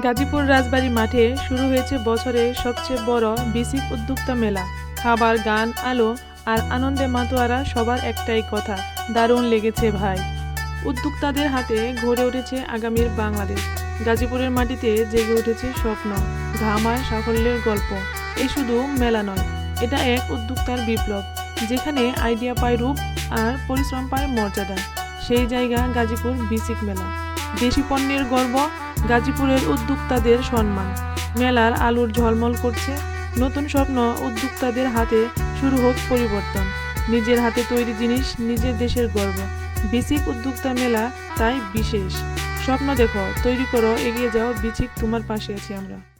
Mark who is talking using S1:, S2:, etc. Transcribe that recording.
S1: গাজীপুর রাজবাড়ী মাঠে শুরু হয়েছে বছরের সবচেয়ে বড় বিসিক উদ্যোক্তা মেলা। খাবার, গান, আলো আর আনন্দে মাতোয়ারা সবার একটাই কথা, দারুণ লেগেছে ভাই। উদ্যোক্তাদের হাতে গড়ে উঠেছে আগামীর বাংলাদেশ। গাজীপুরের মাটিতে জেগে উঠেছে স্বপ্ন ঘাম আর সাফল্যের গল্প। এ শুধু মেলা নয়, এটা এক উদ্যোক্তার বিপ্লব, যেখানে আইডিয়া পায় রূপ আর পরিশ্রম পায় মর্যাদা। সেই জায়গা গাজীপুর বিসিক মেলা। দেশি পণ্যের গর্ব, গাজীপুরের উদ্যোক্তাদের সম্মান। মেলার আলোর ঝলমল করছে নতুন স্বপ্ন উদ্যোক্তাদের হাতে, শুরু হোক পরিবর্তন। নিজের হাতে তৈরি জিনিস, নিজের দেশের গর্ব। বিসিক উদ্যোক্তা মেলা তাই বিশেষ। স্বপ্ন দেখো, তৈরি করো, এগিয়ে যাও, বিচিক তোমার পাশে আছি আমরা।